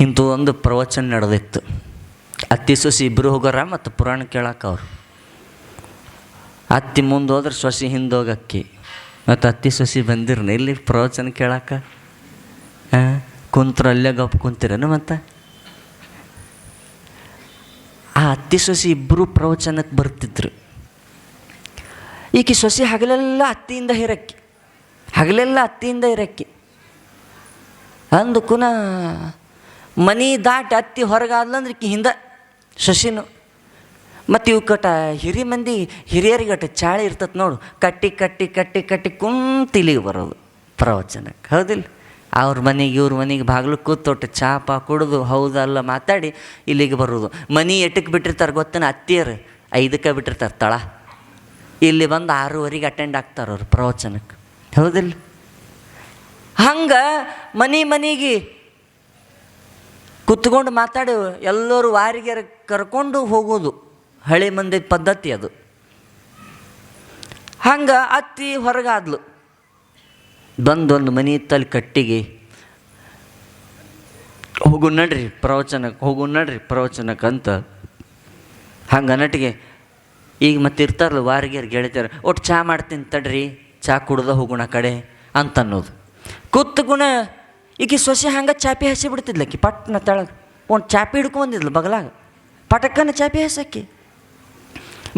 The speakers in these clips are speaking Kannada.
ಇಂಥ ಒಂದು ಪ್ರವಚನ ನಡೆದಿತ್ತು. ಅತ್ತಿ ಸೊಸಿ ಇಬ್ಬರು ಹೋಗೋರ ಮತ್ತು ಪುರಾಣ ಕೇಳಕ್ಕೆ ಅವ್ರು. ಅತ್ತಿ ಮುಂದೆ ಹೋದ್ರೆ ಸೊಸಿ ಹಿಂದೆ ಹೋಗಕ್ಕಿ. ಮತ್ತು ಅತ್ತಿ ಸೊಸಿ ಬಂದಿರ್ನ, ಇಲ್ಲಿ ಪ್ರವಚನ ಕೇಳಕ್ಕೆ ಹಾಂ ಕುಂತ್ರು ಅಲ್ಲೇ ಗಪ್ ಕುಂತಿರೇನು ಮತ್ತು? ಆ ಅತ್ತಿ ಸೊಸಿ ಇಬ್ಬರು ಪ್ರವಚನಕ್ಕೆ ಬರ್ತಿದ್ರು. ಈಕೆ ಸೊಸಿ ಹಗಲೆಲ್ಲ ಅತ್ತಿಯಿಂದ ಇರಕ್ಕಿ ಹಗಲೆಲ್ಲ ಅತ್ತಿಯಿಂದ ಇರಕ್ಕಿ ಅಂದು ಕುನ ಮನಿ ದಾಟಿ ಅತ್ತಿ ಹೊರಗಾದ್ಲಂದ್ರೆ ಕಿ ಹಿಂದೆ ಶಶಿನು ಮತ್ತು ಇವು ಕಟ ಹಿರಿ ಮಂದಿ ಹಿರಿಯರಿಗಟ ಚಾಳಿ ಇರ್ತತ್ ನೋಡು. ಕಟ್ಟಿ ಕಟ್ಟಿ ಕಟ್ಟಿ ಕಟ್ಟಿ ಕುಂತ ಇಲ್ಲಿಗೆ ಬರೋದು ಪ್ರವಚನಕ್ಕೆ. ಹೌದಿಲ್ಲ? ಅವ್ರ ಮನೆಗೆ, ಇವ್ರ ಮನೆಗೆ ಬಾಗಿಲು ಕೂತೊಟ್ಟು ಚಾಪ ಕುಡಿದು ಹೌದಲ್ಲ ಮಾತಾಡಿ ಇಲ್ಲಿಗೆ ಬರೋದು. ಮನೆ ಎಟಕ್ಕೆ ಬಿಟ್ಟಿರ್ತಾರೆ ಗೊತ್ತೇನ? ಅತ್ತಿಯರು ಐದಕ್ಕೆ ಬಿಟ್ಟಿರ್ತಾರೆ ತಳ. ಇಲ್ಲಿ ಬಂದು ಆರೂವರೆಗೆ ಅಟೆಂಡ್ ಆಗ್ತಾರೆ ಅವ್ರು ಪ್ರವಚನಕ್ಕೆ. ಹೌದಿಲ್ಲ? ಹಂಗೆ ಮನೆ ಮನೆಗೆ ಕುತ್ಕೊಂಡು ಮಾತಾಡಿ, ಎಲ್ಲರೂ ವಾರಿಗೆ ಕರ್ಕೊಂಡು ಹೋಗೋದು ಹಳೆ ಮಂದಿ ಪದ್ಧತಿ ಅದು. ಹಂಗೆ ಅತ್ತಿ ಹೊರಗಾದ್ಲು. ಬಂದೊಂದು ಮನೆ ಇತ್ತಲ್ಲಿ ಕಟ್ಟಿಗೆ. ಹೋಗು ನಡ್ರಿ ಪ್ರವಚನಕ್ಕೆ ಹೋಗು ನಡ್ರಿ ಪ್ರವಚನಕ್ಕೆ ಅಂತ. ಹಂಗೆ ನಟಿಗೆ, ಈಗ ಮತ್ತೆ ಇರ್ತಾರಲ್ಲ ವಾರಿಗೆ ಗೆಳತಿಯರು ಒಟ್ಟು ಚಹಾ ಮಾಡ್ತೀನಿ ತಡ್ರಿ ಚಹಾ ಕುಡ್ದ ಹೋಗೋಣ ಕಡೆ ಅಂತ ಅನ್ನೋದು ಈಕಿ ಸೊಸೆ ಹಂಗೆ ಚಾಪಿ ಹಸಿ ಬಿಡ್ತಿದ್ಲಕ್ಕಿ ಪಟ್ನ ತೆಳಗೆ. ಒಂದು ಚಾಪಿ ಹಿಡ್ಕೊಂಡಿದ್ಲು ಬಗಲಾಗ. ಪಟಕ್ಕನ ಚಾಪಿ ಹಸಕ್ಕಿ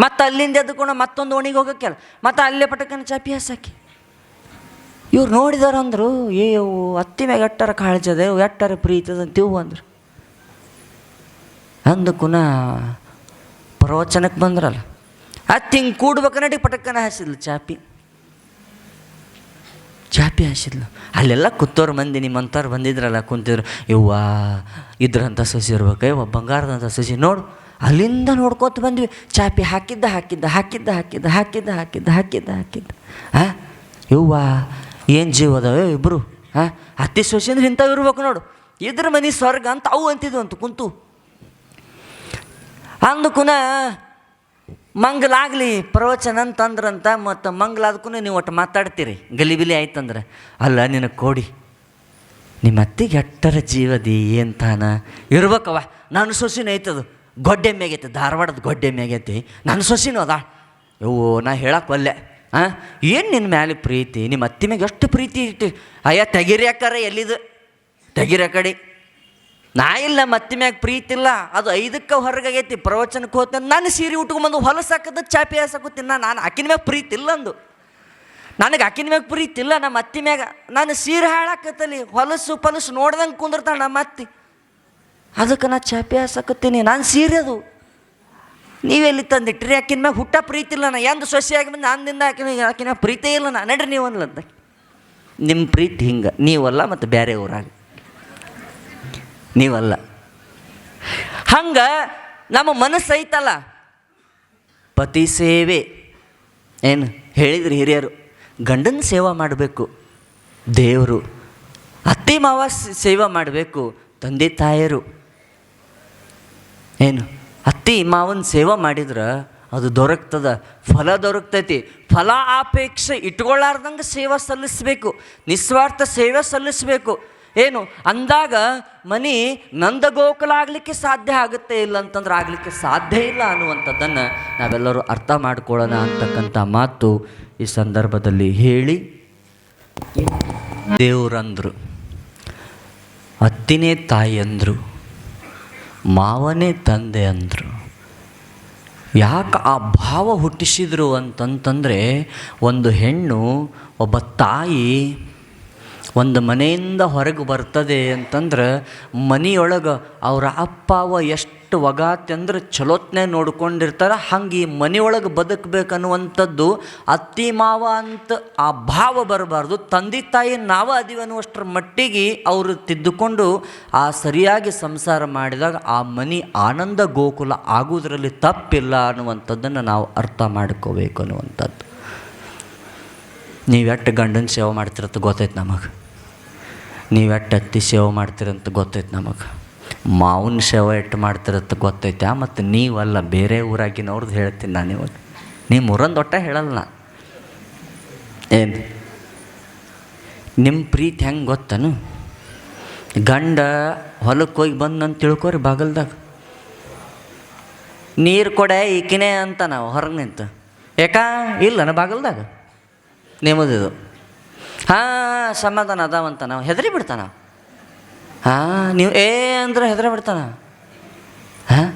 ಮತ್ತು ಅಲ್ಲಿಂದ ಎದ್ಕೊಂಡು ಮತ್ತೊಂದು ಓಣಿಗೆ ಹೋಗಕ್ಕೆಲ್ಲ. ಮತ್ತು ಅಲ್ಲೇ ಪಟಕ್ಕನ ಚಾಪಿ ಹಸಕ್ಕಿ ಇವ್ರು ನೋಡಿದಾರಂದ್ರು ಏ, ಅವು ಅತ್ತಿ ಮ್ಯಾಗ ಎಟ್ಟರ ಕಾಳಜದೆ ಎಟ್ಟರ ಪ್ರೀತದ ತಿವು ಅಂದ್ರು ಅಂತೀವು ಅಂದರು. ಅಂದು ಕುನ ಪ್ರವಚನಕ್ಕೆ ಬಂದ್ರಲ್ಲ. ಅತ್ತಿ ಹಿಂಗೆ ಕೂಡ್ಬೇಕನ್ನಡಿ ಪಟಕ್ಕನ ಹಸಿದ್ಲು ಚಾಪಿ. ಚಾಪಿ ಹಾಸಿದ್ಲು. ಅಲ್ಲೆಲ್ಲ ಕೂತೋರು ಮಂದಿ ನಿಮ್ಮಂಥವ್ರು ಬಂದಿದ್ರಲ್ಲ, ಕುಂತಿದ್ರು ಇವ್ವ ಇದ್ರಂಥ ಸಸಿ ಇರ್ಬೇಕು ಇವ್ವ ಬಂಗಾರದಂಥ ಸಸಿ ನೋಡು. ಅಲ್ಲಿಂದ ನೋಡ್ಕೋತ ಬಂದ್ವಿ. ಚಾಪಿ ಹಾಕಿದ್ದ ಹಾಕಿದ್ದ ಹಾಕಿದ್ದ ಹಾಕಿದ್ದ ಹಾಕಿದ್ದ ಹಾಕಿದ್ದ ಹಾಕಿದ್ದ ಹಾಕಿದ್ದ. ಹಾಂ ಇವ್ವ ಏನು ಜೀವ ಅದಾವೆ? ಇಬ್ಬರು ಹಾಂ ಅತ್ತಿ ಸೊಸಿ ಅಂದ್ರೆ ಇಂಥವು ಇರ್ಬೇಕು ನೋಡು. ಇದ್ರ ಮನೆ ಸ್ವರ್ಗ ಅಂತ ಅವು ಅಂತಿದ್ವು ಅಂತ ಕುಂತು. ಅಂದು ಕುನ ಮಂಗಲಾಗಲಿ ಪ್ರವಚನ ಅಂತಂದ್ರಂತ, ಮತ್ತು ಮಂಗಲಾದಕ್ಕೂ ನೀವು ಒಟ್ಟು ಮಾತಾಡ್ತೀರಿ. ಗಲಿಬಿಲಿ ಆಯ್ತಂದ್ರೆ. ಅಲ್ಲ ನಿನಗೆ ಕೊಡಿ. ನಿಮ್ಮ ಅತ್ತಿಗೆ ಎಟ್ಟರ ಜೀವದಿ ಏನು ತಾನ ಇರ್ಬೇಕವ ನಾನು ಸೊಸಿನ ಐತದು. ಗೊಡ್ಡೆ ಮೇಗೈತೆ ಧಾರವಾಡದ ಗೊಡ್ಡೆ ಮೇಗೈತಿ ನನ್ನ ಸೊಸಿನೂ ಅದ. ಓ ನಾ ಹೇಳಕ್ಕೆ ಒಲ್ಲೆ. ಹಾಂ ಏನು ನಿನ್ನ ಮ್ಯಾಲೆ ಪ್ರೀತಿ? ನಿಮ್ಮ ಅತ್ತಿ ಮ್ಯಾಗೆ ಎಷ್ಟು ಪ್ರೀತಿ ಇಟ್ಟು ಅಯ್ಯ, ತೆಗಿರಿ ಎಲ್ಲಿದು? ತೆಗಿರಿ ಕಡೆ ನಾ ಇಲ್ಲ, ಮತ್ತೆ ಮ್ಯಾಗ ಪ್ರೀತಿ ಇಲ್ಲ. ಅದು ಐದಕ್ಕೆ ಹೊರಗಾಗೈತಿ, ಪ್ರವಚನಕ್ಕೆ ಹೋತ ನಾನು ಸೀರೆ ಉಟ್ಕೊಂಬಂದು ಹೊಲಸಾಕದ ಚಾಪಿ ಹಾಸಕೋತೀನಿ ನಾನು ನಾನು ಆಕಿನ ಮ್ಯಾಗ ಪ್ರೀತಿ ಇಲ್ಲ ಅಂದು. ನನಗೆ ಆಕಿನ ಮ್ಯಾಗ ಪ್ರೀತಿ ಇಲ್ಲ, ನಮ್ಮ ಅತ್ತಿ ಮ್ಯಾಗ. ನಾನು ಸೀರೆ ಹಾಳಾಕತ್ತಲ್ಲಿ, ಹೊಲಸು ಪಲಸು ನೋಡ್ದಂಗೆ ಕುಂದಿರ್ತಾಳೆ ನಮ್ಮ ಅತ್ತಿ. ಅದಕ್ಕೆ ನಾ ಚಾಪಿ ಹಾಸಕತ್ತೀನಿ ನಾನು ಸೀರೆ ಅದು. ನೀವೆಲ್ಲಿ ತಂದಿಟ್ರಿ ಆಕಿನ ಮ್ಯಾಗ ಹುಟ್ಟ ಪ್ರೀತಿ ಇಲ್ಲ ನಾ. ಎಂದು ಸೊಸೆಯಾಗಿ ಬಂದು ಅಂದಿಂದ ಆಕಿನ ಆಕಿನ ಪ್ರೀತಿ ಇಲ್ಲ ನಾ. ನಡ್ರಿ ನೀವು ಅನ್ಲಂತ. ನಿಮ್ಮ ಪ್ರೀತಿ ಹಿಂಗೆ. ನೀವಲ್ಲ ಮತ್ತು ಬೇರೆ ಊರಾಗ. ನೀವಲ್ಲ. ಹಂಗೆ ನಮ್ಮ ಮನಸ್ಸು ಐತಲ್ಲ? ಪತಿ ಸೇವೆ. ಏನು ಹೇಳಿದ್ರು ಹಿರಿಯರು? ಗಂಡನ ಸೇವಾ ಮಾಡಬೇಕು, ದೇವರು. ಅತ್ತಿ ಮಾವ ಸೇವಾ ಮಾಡಬೇಕು, ತಂದೆ ತಾಯರು. ಏನು? ಅತ್ತಿ ಮಾವನ ಸೇವೆ ಮಾಡಿದ್ರೆ ಅದು ದೊರಕ್ತದ, ಫಲ ದೊರಕ್ತೈತಿ. ಫಲ ಅಪೇಕ್ಷೆ ಇಟ್ಕೊಳ್ಳಾರ್ದಂಗೆ ಸೇವೆ ಸಲ್ಲಿಸಬೇಕು, ನಿಸ್ವಾರ್ಥ ಸೇವೆ ಸಲ್ಲಿಸಬೇಕು. ಏನು? ಅಂದಾಗ ಮನಿ ನಂದ ಗೋಕುಲ ಆಗಲಿಕ್ಕೆ ಸಾಧ್ಯ ಆಗುತ್ತೆ ಇಲ್ಲ ಅಂತಂದ್ರೆ ಆಗಲಿಕ್ಕೆ ಸಾಧ್ಯ ಇಲ್ಲ ಅನ್ನುವಂಥದ್ದನ್ನು ನಾವೆಲ್ಲರೂ ಅರ್ಥ ಮಾಡ್ಕೊಳ್ಳೋಣ ಅಂತಕ್ಕಂಥ ಮಾತು ಈ ಸಂದರ್ಭದಲ್ಲಿ ಹೇಳಿ. ದೇವ್ರಂದ್ರು, ಅತ್ತಿನೇ ತಾಯಿ ಅಂದರು ಮಾವನೇ ತಂದೆ ಅಂದರು. ಯಾಕೆ ಆ ಭಾವ ಹುಟ್ಟಿಸಿದ್ರು ಅಂತಂತಂದರೆ ಒಂದು ಹೆಣ್ಣು, ಒಬ್ಬ ತಾಯಿ ಒಂದು ಮನೆಯಿಂದ ಹೊರಗೆ ಬರ್ತದೆ ಅಂತಂದ್ರೆ ಮನೆಯೊಳಗೆ ಅವ್ರ ಅಪ್ಪ ಅವ ಎಷ್ಟು ಒಗಾತಂದ್ರೆ ಚಲೋತ್ನೆ ನೋಡ್ಕೊಂಡಿರ್ತಾರೆ, ಹಂಗೆ ಈ ಮನೆಯೊಳಗೆ ಬದುಕಬೇಕನ್ನುವಂಥದ್ದು ಅತ್ತಿ ಮಾವ ಅಂತ ಆ ಭಾವ ಬರಬಾರ್ದು, ತಂದೆ ತಾಯಿ ನಾವು ಅದೀವಿ ಅನ್ನುವಷ್ಟರ ಮಟ್ಟಿಗೆ ಅವರು ತಿದ್ದುಕೊಂಡು ಆ ಸರಿಯಾಗಿ ಸಂಸಾರ ಮಾಡಿದಾಗ ಆ ಮನೆ ಆನಂದ ಗೋಕುಲ ಆಗೋದ್ರಲ್ಲಿ ತಪ್ಪಿಲ್ಲ ಅನ್ನುವಂಥದ್ದನ್ನು ನಾವು ಅರ್ಥ ಮಾಡ್ಕೋಬೇಕು ಅನ್ನುವಂಥದ್ದು. ನೀವು ಎಷ್ಟು ಗಂಡನ ಸೇವೆ ಮಾಡ್ತಿರಂತ ಗೊತ್ತೈತೆ ನಮಗೆ? ನೀವು ಎಷ್ಟು ಅತ್ತಿ ಸೇವೆ ಮಾಡ್ತಿರಂತ ಗೊತ್ತೈತೆ ನಮಗೆ? ಮಾವನ ಸೇವೆ ಎಟ್ಟು ಮಾಡ್ತಿರತ್ತ ಗೊತ್ತೈತೆ ಮತ್ತು ನೀವಲ್ಲ, ಬೇರೆ ಊರಾಗಿನವ್ರದ್ದು ಹೇಳ್ತೀನಿ ನಾನು ಇವಾಗ. ನಿಮ್ಮ ಊರಂದು ಒಟ್ಟ ಹೇಳಲ್ಲ ನಾ ಏನು? ನಿಮ್ಮ ಪ್ರೀತಿ ಹೆಂಗೆ ಗೊತ್ತನು? ಗಂಡ ಹೊಲಕ್ಕೆ ಹೋಗಿ ಬಂದಂತ ತಿಳ್ಕೊರಿ ಬಾಗಲ್ದಾಗ. ನೀರು ಕೊಡೆ ಈಕಿನೇ ಅಂತ ನಾವು ಹೊರಗೆ ನಿಂತು. ಏಕಾ ಇಲ್ಲ ಬಾಗಲ್ದಾಗ? ನಿಮ್ಮದಿದು ಹಾಂ, ಸಮಾಧಾನ ಅದಾವಂತ ನಾವು. ಹೆದರಿ ಬಿಡ್ತಾನ? ಹಾಂ, ನೀವು ಏ ಅಂದ್ರೆ ಹೆದರಿ ಬಿಡ್ತಾನ? ಹಾಂ?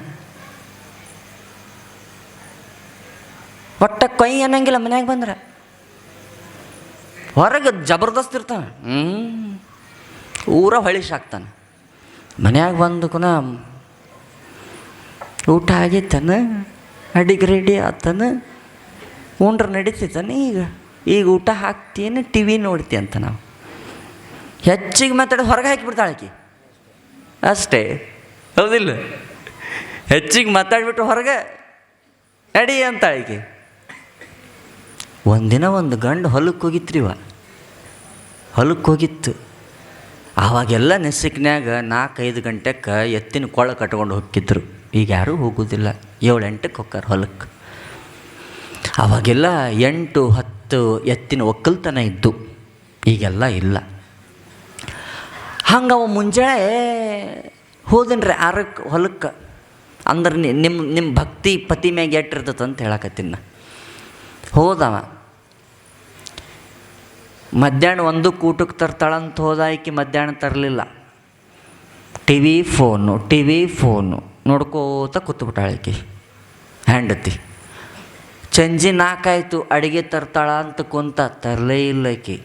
ಒಟ್ಟ ಕೈ ಅನ್ನಂಗಿಲ್ಲ ಮನ್ಯಾಗ ಬಂದ್ರೆ. ಹೊರಗೆ ಜಬರ್ದಸ್ತ್ ಇರ್ತಾನೆ. ಹ್ಞೂ ಊರ ಹೊಳಿಸಾಕ್ತಾನೆ ಮನ್ಯಾಗ ಬಂದು ಕುನ ಊಟ ಆಗಿತ್ತನ? ಅಡಿಗೆ ರೆಡಿ ಆತನ? ಉಂಡ್ರೆ ನಡೀತಿತ್ತಾನೆ ಈಗ? ಈಗ ಊಟ ಹಾಕ್ತೀನಿ ಟಿ ವಿ ನೋಡ್ತಿ ಅಂತ ನಾವು. ಹೆಚ್ಚಿಗೆ ಮಾತಾಡೋದು ಹೊರಗೆ ಹಾಕಿಬಿಡ್ತಾಳೆ ಅಷ್ಟೇ. ಹೌದಿಲ್ಲ? ಹೆಚ್ಚಿಗೆ ಮಾತಾಡಿಬಿಟ್ಟು ಹೊರಗೆ ಅಡಿ ಅಂತ ಆಕೆ. ಒಂದಿನ ಒಂದು ಗಂಡು ಹೊಲಕ್ಕೆ ಹೋಗಿತ್ರಿವ. ಹೊಲಕ್ಕೆ ಹೋಗಿತ್ತು. ಆವಾಗೆಲ್ಲ ನೆಸಿಕ್ನ್ಯಾಗ ನಾಲ್ಕೈದು ಗಂಟೆಗೆ ಎತ್ತಿನ ಕೊಳ ಕಟ್ಕೊಂಡು ಹೋಗಿದ್ರು ಈಗ ಯಾರೂ ಹೋಗೋದಿಲ್ಲ. ಏಳು, ಎಂಟಕ್ಕೆ ಹೋಗ್ತಾರೆ ಹೊಲಕ್ಕೆ ಆವಾಗೆಲ್ಲ ಎಂಟು, ಹತ್ತು ಎತ್ತಿನ ಒಕ್ಕಲ್ತನ ಇದ್ದು, ಈಗೆಲ್ಲ ಇಲ್ಲ. ಹಂಗೆ ಅವ ಮುಂಜಾನೆ ಹೋದನ್ರಿ ಆರಕ್ಕೆ ಹೊಲಕ್ಕೆ. ಅಂದ್ರೆ ನಿಮ್ಮ ನಿಮ್ಮ ಭಕ್ತಿ ಪತಿ ಮ್ಯಾಗ ಎಟ್ಟಿರ್ತೈತೆ ಅಂತ ಹೇಳಕತ್ತೀನಿ ಹೋದವ. ಮಧ್ಯಾಹ್ನ ಒಂದು ಕೂಟಕ್ಕೆ ತರ್ತಾಳಂತ ಹೋದ ಆಕಿ ಮಧ್ಯಾಹ್ನ ತರಲಿಲ್ಲ. T V phone, T V phone ನೋಡ್ಕೋತ ಕೂತ್ಬಿಟ್ಟಾಳ ಹೆಂಡತಿ. ಸಂಜೆ ನಾಲ್ಕಾಯ್ತು ಅಡುಗೆ ತರ್ತಾಳ ಅಂತ ಕುಂತ ತರಲೇ ಇಲ್ಲ ಆಕಿ.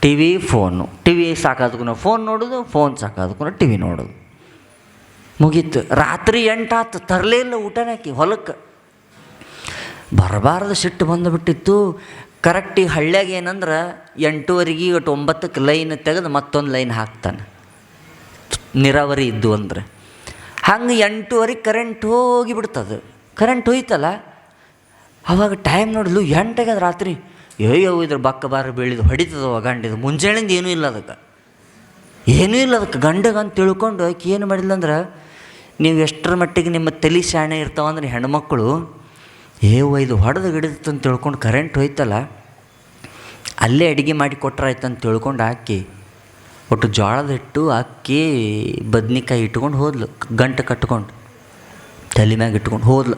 T V phone. T V ಸಾಕಾದ್ಕೊಂಡು phone ನೋಡೋದು, ಫೋನ್ ಸಾಕಾದ್ಕೊಂಡು ಟಿ ವಿ ನೋಡೋದು. ಮುಗೀತು. ರಾತ್ರಿ ಎಂಟಾತು, ತರಲೇ ಇಲ್ಲ ಊಟನಾಕಿ ಹೊಲಕ್ಕೆ. ಬರಬಾರ್ದು ಸಿಟ್ಟು ಬಂದುಬಿಟ್ಟಿತ್ತು. ಕರೆಕ್ಟಿಗೆ ಹಳ್ಳ್ಯಾಗ ಏನಂದ್ರೆ, ಎಂಟೂವರೆಗೆ ಒಟ್ಟು ಒಂಬತ್ತಕ್ಕೆ ಲೈನ್ ತೆಗೆದು ಮತ್ತೊಂದು ಲೈನ್ ಹಾಕ್ತಾನೆ. ನೀರಾವರಿ ಇದ್ದು ಅಂದ್ರೆ. ಹಂಗೆ ಎಂಟೂವರೆಗೆ ಕರೆಂಟ್ ಹೋಗಿಬಿಡ್ತದೆ. ಕರೆಂಟ್ ಹೋಯ್ತಲ್ಲ? ಅವಾಗ ಟೈಮ್ ನೋಡಲು ಎಂಟಾಗ್ಯದ ರಾತ್ರಿ. ಅಯ್ಯೋ ಇದ್ರ ಬಕ್ಕ ಬಾರ ಬೀಳಿದು ಹೊಡಿತದವ ಗಂಡಿದು. ಮುಂಜಾನೆಯಿಂದ ಏನೂ ಇಲ್ಲ ಅದಕ್ಕೆ. ಏನೂ ಇಲ್ಲ ಅದಕ್ಕೆ. ಗಂಡಗಂತ ತಿಳ್ಕೊಂಡು ಆಕೆ ಏನು ಮಾಡಿಲ್ಲ ಅಂದ್ರೆ, ನೀವು ಎಷ್ಟರ ಮಟ್ಟಿಗೆ ನಿಮ್ಮ ತಲೆ ಶಾಣೆ ಇರ್ತಾವಂದ್ರೆ ಹೆಣ್ಮಕ್ಳು ಏವ ಇದು ಹೊಡೆದು ಅಂತ ತಿಳ್ಕೊಂಡು ಕರೆಂಟ್ ಹೋಯ್ತಲ್ಲ, ಅಲ್ಲೇ ಅಡುಗೆ ಮಾಡಿ ಕೊಟ್ರಾಯ್ತು ಅಂತ ತಿಳ್ಕೊಂಡು ಹಾಕಿ ಒಟ್ಟು ಜೋಳದ ಹಿಟ್ಟು ಅಕ್ಕಿ ಬದ್ನಿಕಾಯಿ ಇಟ್ಕೊಂಡು ಹೋದ್ಲು, ಗಂಟು ಕಟ್ಕೊಂಡು. ತಲೆ ಮ್ಯಾಗ ಇಟ್ಕೊಂಡು ಹೋದ್ಲು.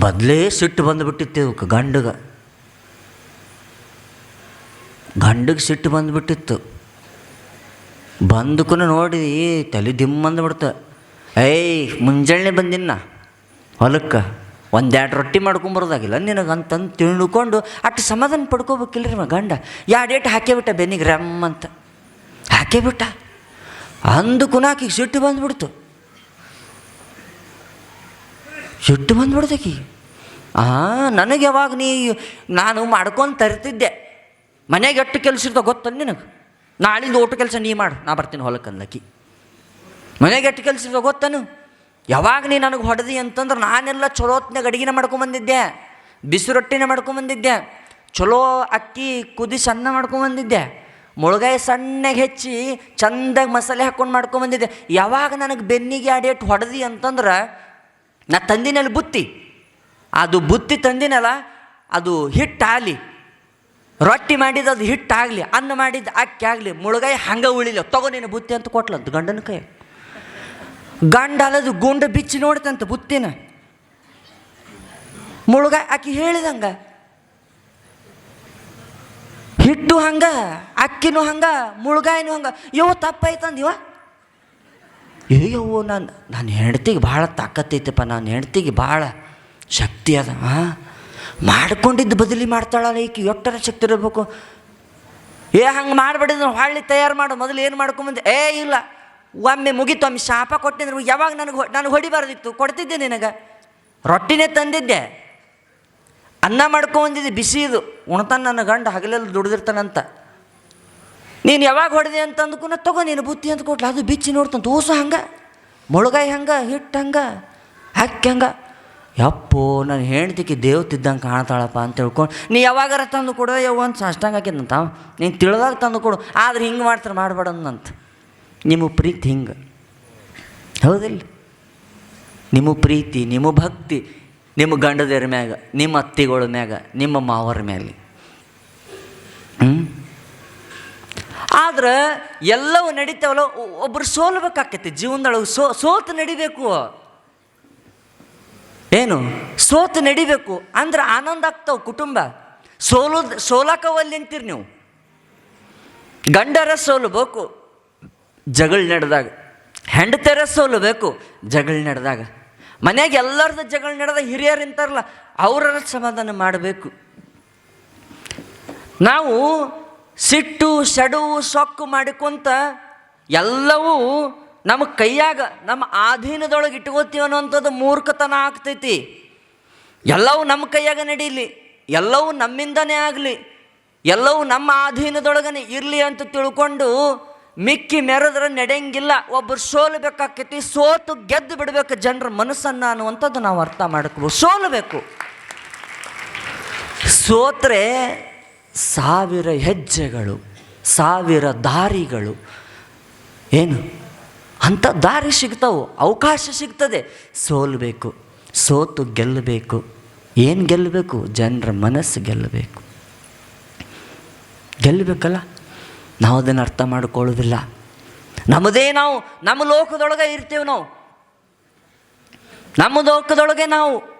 ಬದಲೇ ಸಿಟ್ಟು ಬಂದುಬಿಟ್ಟಿತ್ತು ಗಂಡಗೆ. ಗಂಡಗೆ ಸಿಟ್ಟು ಬಂದುಬಿಟ್ಟಿತ್ತು. ಬಂದಕ್ಕೂ ನೋಡಿ ತಲೆ ದಿಮ್ಮ ಅಂದ್ಬಿಡ್ತ. ಏಯ್, ಮುಂಜಾನೆ ಬಂದಿನ್ನ. ಹೊಲಕ್ಕೆ ಒಂದೆರಡು ರೊಟ್ಟಿ ಮಾಡ್ಕೊಂಬರೋದಾಗಿಲ್ಲ ನಿನಗೆ ಅಂತಂದು ತಿಳ್ಕೊಂಡು ಅಷ್ಟು ಸಮಾಧಾನ ಪಡ್ಕೋಬೇಕಿಲ್ರಿ ಮ ಗಂಡ. ಎರಡು ಏಟು ಹಾಕೇಬಿಟ್ಟ ಬೆನ್ನಿಗೆ ರಮ್ ಅಂತ. ಹಾಕೇಬಿಟ್ಟ ಅಂದು ಕುನಾಕಿಗೆ ಸಿಟ್ಟು ಬಂದ್ಬಿಡ್ತು. ಸಿಟ್ಟು ಬಂದ್ಬಿಡ್ತಕಿ ಆ, ನನಗೆ ಯಾವಾಗ ನೀ ನಾನು ಮಾಡ್ಕೊಂಡು ತರ್ತಿದ್ದೆ. ಮನೆಗೆ ಎಷ್ಟು ಕೆಲಸ ಇರ್ತಾವ ಗೊತ್ತಲ್ಲ ನಿನಗೆ? ನಾಳಿಂದ ಊಟ ಕೆಲಸ ನೀ ಮಾಡು, ನಾ ಬರ್ತೀನಿ ಹೊಲಕ್ಕೆ ಅನ್ಲಕ್ಕಿ ಮನೆಗೆ ಎಷ್ಟು ಕೆಲಸ ಇರ್ತಾವ ಗೊತ್ತನು ಯಾವಾಗ ನೀ ನನಗೆ ಹೊಡೆದಿ ಅಂತಂದ್ರೆ ನಾನೆಲ್ಲ ಚಲೋ ಹೊತ್ನಾಗ ಅಡುಗೆನ ಮಾಡ್ಕೊಂಬಂದಿದ್ದೆ ಬಿಸಿ ರೊಟ್ಟಿನ ಮಾಡ್ಕೊಂಬಂದಿದ್ದೆ ಚಲೋ ಅಕ್ಕಿ ಕುದಿ ಸಣ್ಣ ಮಾಡ್ಕೊಂಬಂದಿದ್ದೆ ಮುಳುಗಾಯಿ ಸಣ್ಣಗೆ ಹೆಚ್ಚಿ ಚಂದಾಗಿ ಮಸಾಲೆ ಹಾಕ್ಕೊಂಡು ಮಾಡ್ಕೊಂಬಂದಿದ್ದೆ ಯಾವಾಗ ನನಗೆ ಬೆನ್ನಿಗೆ ಆಡೇಟ್ ಹೊಡೆದಿ ಅಂತಂದ್ರೆ ನಾ ತಂದಿನಲ್ಲಿ ಬುತ್ತಿ. ಅದು ಬುತ್ತಿ ತಂದಿನಲ್ಲ, ಅದು ಹಿಟ್ಟಾಗಲಿ. ರೊಟ್ಟಿ ಮಾಡಿದ ಅದು ಹಿಟ್ಟಾಗಲಿ, ಅನ್ನ ಮಾಡಿದ ಅಕ್ಕಿ ಆಗಲಿ, ಮುಳುಗಾಯಿ ಹಂಗೆ ಉಳಿಲ್ಲ. ತಗೋ ನೀನು ಬುತ್ತಿ ಅಂತ ಕೊಟ್ಲಂತ ಗಂಡನ ಕೈ. ಗಂಡ ಅಲ್ಲದು ಗುಂಡ ಬಿಚ್ಚಿ ನೋಡ್ತಂತ ಬುತ್ತಿನ. ಮುಳುಗಾಯಿ ಅಕ್ಕಿ ಹೇಳಿದಂಗ. ಹಿಟ್ಟು ಹಂಗ, ಅಕ್ಕಿನೂ ಹಂಗ, ಮುಳುಗಾಯಿನೂ ಹಂಗ. ಇವ ತಪ್ಪಾಯ್ತಂದ ಇವ? ಅಯ್ಯವ್ವ ನಾನು ನನ್ನ ಹೆಂಡ್ತಿಗೆ ಭಾಳ ತಾಕತ್ತೈತಪ್ಪ ನನ್ನ ಹೆಂಡ್ತಿಗೆ ಭಾಳ ಶಕ್ತಿ ಅದ ಹಾಂ ಮಾಡ್ಕೊಂಡಿದ್ದು ಬದಲಿ ಮಾಡ್ತಾಳಲ್ಲ ಈಕೆ, ಎಷ್ಟರ ಶಕ್ತಿ ಇರಬೇಕು? ಏ, ಹಂಗೆ ಮಾಡಿಬಿಡಿದ್ರೆ ಹೊಳ್ಳಿ ತಯಾರು ಮಾಡು, ಮೊದಲು ಏನು ಮಾಡ್ಕೊಂಬಂದು ಏ, ಇಲ್ಲ. ಒಮ್ಮೆ ಮುಗಿತು, ಒಮ್ಮೆ ಶಾಪ ಕೊಟ್ಟಿದ್ರು, ಯಾವಾಗ ನನಗೆ ನನಗೆ ಹೊಡಿಬಾರ್ದಿತ್ತು, ಕೊಡ್ತಿದ್ದೆ ನಿನಗೆ. ರೊಟ್ಟಿನೇ ತಂದಿದ್ದೆ. ಅನ್ನ ಮಾಡ್ಕೊಂಬಂದಿದ್ದೆ ಬಿಸಿ ಇದು. ಉಣ್ತಾನೆ ನನ್ನ ಗಂಡ, ಹಗಲೆಲ್ಲ ದುಡ್ದಿರ್ತಾನಂತ. ನೀನು ಯಾವಾಗ ಹೊಡೆದೆ ಅಂತ ಅಂದ್ಕೂನ ತಗೋ ನೀನು ಬುತ್ತಿ ಅಂತ ಕೊಟ್ಲ. ಅದು ಬಿಚ್ಚಿ ನೋಡ್ತಂತ ದೋಸ ಹಂಗೆ ಮುಳುಗಾಯಿ ಹಂಗೆ ಹಿಟ್ಟು ಹಂಗೆ, ಹಕ್ಕಿ ಹಂಗೆ. ಯಪ್ಪೋ ನನ್ನ ದೇವ್ ದೇವ್ತಿದ್ದಂಗೆ ಕಾಣ್ತಾಳಪ್ಪ ಅಂತ ಹೇಳ್ಕೊಂಡು ನೀ ಯಾವಾಗಾರ ತಂದು ಕೊಡು ಯಾವ ಒಂದು ಅಷ್ಟಂಗೆ ಹಾಕಿದ್ನಂತ ಅವ. ನೀನು ತಿಳಿದಾಗ ತಂದು ಕೊಡು, ಆದ್ರೆ ಹಿಂಗೆ ಮಾಡ್ತಾರೆ ಮಾಡಬೇಡಂದಂತ ನಿಮ್ಮ ಪ್ರೀತಿ ಹಿಂಗೆ. ಹೌದಿಲ್ಲ. ನಿಮ್ಮ ಪ್ರೀತಿ, ನಿಮ್ಮ ಭಕ್ತಿ, ನಿಮ್ಮ ಗಂಡದರ ಮ್ಯಾಗ, ನಿಮ್ಮ ಅತ್ತಿಗಳ ಮ್ಯಾಗ, ನಿಮ್ಮ ಮಾವರ ಮೇಲೆ ಆದ್ರೆ ಎಲ್ಲವೂ ನಡೀತಾವಲ್ಲ ಒಬ್ಬರು ಸೋಲ್ಬೇಕಾಕೈತಿ ಜೀವನದೊಳಗೆ. ಸೋ, ಸೋತು ನಡಿಬೇಕು. ಏನು? ಸೋತು ನಡಿಬೇಕು. ಅಂದ್ರೆ ಆನಂದ ಆಗ್ತಾವ ಕುಟುಂಬ. ಸೋಲೋದು, ಸೋಲಾಕವಲ್ಲಿ ಅಂತೀರಿ ನೀವು. ಗಂಡರ ಸೋಲಬೇಕು, ಜಗಳ ನಡೆದಾಗ. ಹೆಂಡತಿಯರ ಸೋಲಬೇಕು, ಜಗಳ ನಡೆದಾಗ. ಮನೆಯಾಗ ಎಲ್ಲರದ್ದು ಜಗಳ ನಡೆದ ಹಿರಿಯರು ಇಂತಾರಲ್ಲ ಅವರ ಸಮಾಧಾನ ಮಾಡಬೇಕು. ನಾವು ಸಿಟ್ಟು ಸಡುವು ಸೊಕ್ಕು ಮಾಡಿಕೊಂತ ಎಲ್ಲವೂ ನಮ್ಮ ಕೈಯಾಗ, ನಮ್ಮ ಆಧೀನದೊಳಗೆ ಇಟ್ಕೋತೀವಿ ಅನ್ನೋಂಥದ್ದು ಮೂರ್ಖತನ ಆಗ್ತೈತಿ. ಎಲ್ಲವೂ ನಮ್ಮ ಕೈಯಾಗ ನಡೀಲಿ, ಎಲ್ಲವೂ ನಮ್ಮಿಂದನೇ ಆಗಲಿ, ಎಲ್ಲವೂ ನಮ್ಮ ಆಧೀನದೊಳಗನೆ ಇರಲಿ ಅಂತ ತಿಳ್ಕೊಂಡು ಮಿಕ್ಕಿ ಮೆರೆದ್ರೆ ನಡೆಯಂಗಿಲ್ಲ ಒಬ್ಬರು ಸೋಲಬೇಕಾಕೈತಿ ಸೋತು ಗೆದ್ದು ಬಿಡಬೇಕು ಜನರ ಮನಸ್ಸನ್ನು ಅನ್ನುವಂಥದ್ದು ನಾವು ಅರ್ಥ ಮಾಡ್ಕೋಬೋದು. ಸೋಲಬೇಕು. ಸೋತ್ರೆ ಸಾವಿರ ಹೆಜ್ಜೆಗಳು, ಸಾವಿರ ದಾರಿಗಳು. ಏನು? ಅಂಥ ದಾರಿ ಸಿಗ್ತಾವೆ, ಅವಕಾಶ ಸಿಗ್ತದೆ. ಸೋಲಬೇಕು, ಸೋತು ಗೆಲ್ಲಬೇಕು. ಏನು ಗೆಲ್ಲಬೇಕು? ಜನರ ಮನಸ್ಸು ಗೆಲ್ಲಬೇಕು. ಗೆಲ್ಲಬೇಕಲ್ಲ? ನಾವು ಅದನ್ನು ಅರ್ಥ ಮಾಡ್ಕೊಳ್ಳೋದಿಲ್ಲ ನಮ್ಮದೇ ನಾವು, ನಮ್ಮ ಲೋಕದೊಳಗೆ ಇರ್ತೀವಿ ನಾವು. ನಮ್ಮ ಲೋಕದೊಳಗೆ ನಾವು.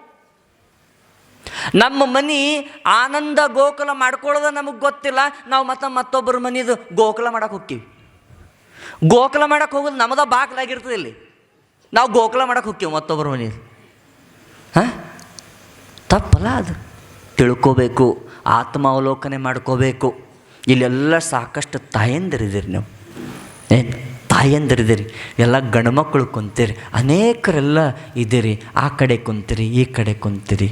ನಮ್ಮ ಮನೆ ಆನಂದ ಗೋಕುಲ ಮಾಡ್ಕೊಳ್ಳೋದ ನಮಗೆ ಗೊತ್ತಿಲ್ಲ, ನಾವು ಮತ್ತೆ ಮತ್ತೊಬ್ಬರ ಮನಿದು ಗೋಕುಲ ಮಾಡಕ್ಕೆ ಹೋಗ್ತೀವಿ. ಗೋಕುಲ ಮಾಡಕ್ಕೆ ಹೋಗೋದು ನಮ್ಮದ ಬಾಗ್ಲಾಗಿರ್ತದೆ ಇಲ್ಲಿ. ನಾವು ಗೋಕುಲ ಮಾಡಕ್ಕೆ ಹೋಗ್ತೀವಿ ಮತ್ತೊಬ್ಬರ ಮನಿದು. ಹಾಂ? ತಪ್ಪಲ್ಲ ಅದು. ತಿಳ್ಕೋಬೇಕು, ಆತ್ಮಾವಲೋಕನೆ ಮಾಡ್ಕೋಬೇಕು. ಇಲ್ಲೆಲ್ಲ ಸಾಕಷ್ಟು ತಾಯಂದಿರಿದ್ದೀರಿ ನೀವು. ಏನು ತಾಯಂದಿರಿದ್ದೀರಿ ಎಲ್ಲ ಗಂಡ್ಮಕ್ಳು ಕುಂತೀರಿ. ಅನೇಕರೆಲ್ಲ ಇದ್ದೀರಿ ಆ ಕಡೆ ಕುಂತೀರಿ, ಈ ಕಡೆ ಕುಂತೀರಿ.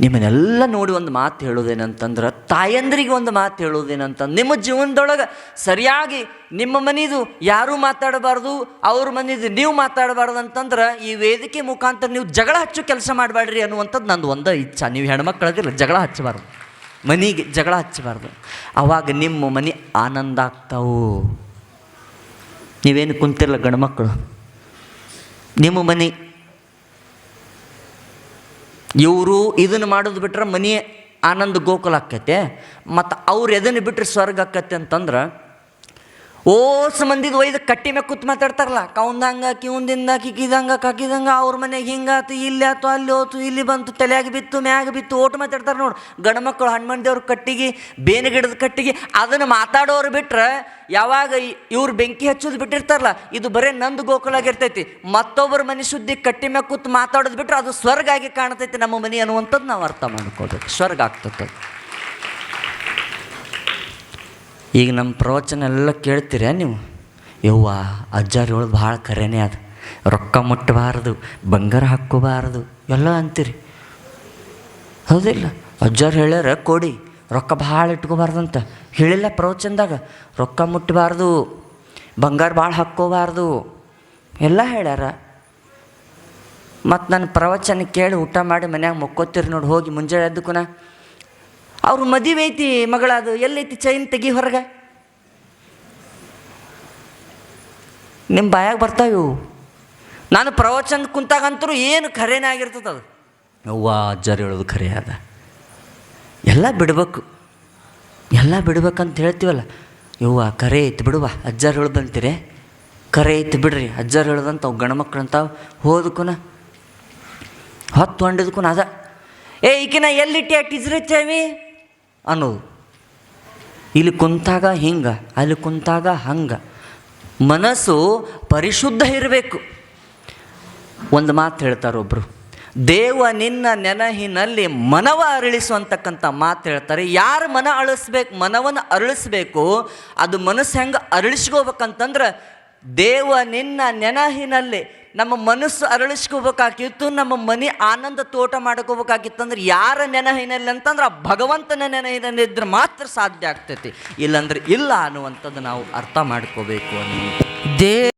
ನಿಮ್ಮನ್ನೆಲ್ಲ ನೋಡಿ ಒಂದು ಮಾತು ಹೇಳೋದೇನಂತಂದ್ರೆ, ತಾಯಂದ್ರಿಗೆ ಒಂದು ಮಾತು ಹೇಳೋದೇನಂತ ನಿಮ್ಮ ಜೀವನದೊಳಗೆ ಸರಿಯಾಗಿ ನಿಮ್ಮ ಮನೆದು ಯಾರೂ ಮಾತಾಡಬಾರ್ದು, ಅವ್ರ ಮನೆದು ನೀವು ಮಾತಾಡಬಾರ್ದು ಅಂತಂದ್ರೆ, ಈ ವೇದಿಕೆ ಮುಖಾಂತರ ನೀವು ಜಗಳ ಹಚ್ಚು ಕೆಲಸ ಮಾಡಬೇಡ್ರಿ ಅನ್ನುವಂಥದ್ದು ನಂದು ಒಂದೇ ಇಚ್ಛಾ. ನೀವು ಹೆಣ್ಮಕ್ಳದಿಲ್ಲ ಜಗಳ ಹಚ್ಚಬಾರ್ದು. ಮನೆಗೆ ಜಗಳ ಹಚ್ಚಬಾರ್ದು. ಆವಾಗ ನಿಮ್ಮ ಮನೆ ಆನಂದ ಆಗ್ತಾವು. ನೀವೇನು ಕುಂತಿರಲ್ಲ ಗಂಡ್ಮಕ್ಳು? ನಿಮ್ಮ ಮನೆ ಇವರು ಇದನ್ನು ಮಾಡೋದು ಬಿಟ್ರೆ ಮನೆ ಆನಂದ ಗೋಕುಲ ಆಕ್ಕೈತೆ. ಮತ್ತು ಅವ್ರು ಎದನ್ನು ಬಿಟ್ಟರೆ ಸ್ವರ್ಗ ಆಕ್ಕೈತೆ ಅಂತಂದ್ರೆ ಓಸ್ ಮಂದಿದ ಒಯ್ದು ಕಟ್ಟಿ ಮ್ಯಾಗ ಕೂತ್ ಮಾತಾಡ್ತಾರಲ್ಲ, ಕೌಂದಂಗ, ಕಿವಂದಿಂದ ಕಿಕ್ಕಿದಂಗ ಕಕ್ಕಿದಂಗ ಅವ್ರ ಮನೆಗೆ ಹಿಂಗಾತು, ಇಲ್ಲಿ ಆತು, ಅಲ್ಲಿ ಹೋತು, ಇಲ್ಲಿ ಬಂತು, ತಲೆಯಾಗಿ ಬಿತ್ತು, ಮ್ಯಾಗ ಬಿತ್ತು, ಓಟ್ ಮಾತಾಡ್ತಾರೆ ನೋಡು. ಗಂಡು ಮಕ್ಕಳು ಹಣ್ಮಂದಿಯವ್ರ ಕಟ್ಟಿಗೆ, ಬೇನೆ ಗಿಡದ ಕಟ್ಟಿಗೆ, ಅದನ್ನು ಮಾತಾಡೋರು ಬಿಟ್ರೆ ಯಾವಾಗ ಇವ್ರು ಬೆಂಕಿ ಹಚ್ಚೋದು ಬಿಟ್ಟಿರ್ತಾರಲ್ಲ, ಇದು ಬರೀ ನಂದು ಗೋಕುಲಾಗಿರ್ತೈತಿ ಮತ್ತೊಬ್ಬರ ಮನೆ ಸುದ್ದಿ ಕಟ್ಟಿ ಮ್ಯಾಗ ಕೂತ್ ಮಾತಾಡೋದು ಬಿಟ್ರೆ ಅದು ಸ್ವರ್ಗ ಆಗಿ ಕಾಣ್ತೈತಿ ನಮ್ಮ ಮನೆ ಅನ್ನುವಂಥದ್ದು ನಾವು ಅರ್ಥ ಮಾಡ್ಕೋಬೇಕು. ಸ್ವರ್ಗ ಆಗ್ತದೆ ಈಗ ನಮ್ಮ ಪ್ರವಚನ ಎಲ್ಲ ಕೇಳ್ತೀರ ನೀವು? ಯವ್ವ, ಅಜ್ಜಾರು ಹೇಳೋದು ಭಾಳ ಕರೆನೇ ಅದು. ರೊಕ್ಕ ಮುಟ್ಟಬಾರದು ಬಂಗಾರ ಹಾಕ್ಕೋಬಾರದು, ಎಲ್ಲ ಅಂತೀರಿ. ಹೌದಿಲ್ಲ? ಅಜ್ಜಾರು ಹೇಳ್ಯಾರ, ಕೊಡಿ, ರೊಕ್ಕ ಭಾಳ ಅಂತ ಹೇಳಿಲ್ಲ ಪ್ರವಚನದಾಗ? ರೊಕ್ಕ ಮುಟ್ಟಬಾರ್ದು ಬಂಗಾರ ಭಾಳ ಹಾಕ್ಕೋಬಾರ್ದು, ಎಲ್ಲ ಹೇಳ್ಯಾರ. ಮತ್ತು ನನ್ನ ಪ್ರವಚನ ಕೇಳಿ ಊಟ ಮಾಡಿ ಮನ್ಯಾಗ ಮುಕ್ಕೋತೀರಿ ನೋಡಿ, ಹೋಗಿ ಮುಂಜಾನೆ ಎದ್ದಕ್ಕೂನ ಅವ್ರ ಮದುವೆ ಐತಿ ಮಗಳದು, ಎಲ್ಲೈತಿ ಚೈನ್ ತೆಗಿ ಹೊರಗೆ? ನಿಮ್ಮ ಬಾಯಾಗ ಬರ್ತಾವೆ ನಾನು ಪ್ರವಚನ ಕುಂತಾಗಂತರೂ ಏನು ಖರೇನೇ ಆಗಿರ್ತದೆ ಅದು? ಅವ್ವ ಅಜ್ಜಾರು ಹೇಳೋದು ಖರೆ ಅದ ಎಲ್ಲ ಬಿಡ್ಬೇಕು. ಎಲ್ಲ ಬಿಡ್ಬೇಕಂತ ಹೇಳ್ತೀವಲ್ಲ? ಯವ್ವ ಕರೆ ಐತಿ ಬಿಡುವ. ಅಜ್ಜಾರು ಹೇಳ್ದಂತೀರಿ? ಕರೆ ಐತಿ ಬಿಡ್ರಿ. ಅಜ್ಜಾರು ಹೇಳ್ದಂತ ಅವು ಅಂತಾವ. ಹೋದಕ್ಕೂನ ಹೊತ್ತು ಹೊಂಡಿದಕ್ಕೂನ ಅದ. ಏ, ಈಕಿನ ಎಲ್ಲಿಟ್ಟಿ ಟಿಜ್ರಿತ್ತೇವಿ ಅನ್ನೋದು. ಇಲ್ಲಿ ಕುಂತಾಗ ಹಿಂಗೆ, ಅಲ್ಲಿ ಕುಂತಾಗ ಹಂಗೆ. ಮನಸ್ಸು ಪರಿಶುದ್ಧ ಇರಬೇಕು. ಒಂದು ಮಾತು ಹೇಳ್ತಾರೆ ಒಬ್ಬರು ದೇವ ನಿನ್ನ ನೆನಹಿನಲ್ಲಿ ಮನವ ಅರಳಿಸುವಂತಕ್ಕಂಥ ಮಾತು ಹೇಳ್ತಾರೆ. ಯಾರು ಮನ ಅಳಿಸ್ಬೇಕು ಮನವನ್ನು ಅರಳಿಸ್ಬೇಕು, ಅದು ಮನಸ್ಸು ಹೆಂಗೆ ಅರಳಿಸ್ಕೋಬೇಕಂತಂದ್ರೆ ದೇವ ನಿನ್ನ ನೆನಹಿನಲ್ಲಿ ನಮ್ಮ ಮನಸ್ಸು ಅರಳಿಸ್ಕೋಬೇಕಾಗಿತ್ತು, ನಮ್ಮ ಮನೆ ಆನಂದ ತೋಟ ಮಾಡ್ಕೋಬೇಕಾಗಿತ್ತಂದ್ರೆ ಯಾರ ನೆನಹಿನಲ್ಲಿ ಅಂತಂದ್ರೆ ಆ ಭಗವಂತನ ನೆನಹಿನಲ್ಲಿ ಇದ್ರೆ ಮಾತ್ರ ಸಾಧ್ಯ ಆಗ್ತೈತಿ. ಇಲ್ಲಾಂದ್ರೆ ಇಲ್ಲ ಅನ್ನುವಂಥದ್ದು ನಾವು ಅರ್ಥ ಮಾಡ್ಕೋಬೇಕು ಅನ್ನೋ ದೇ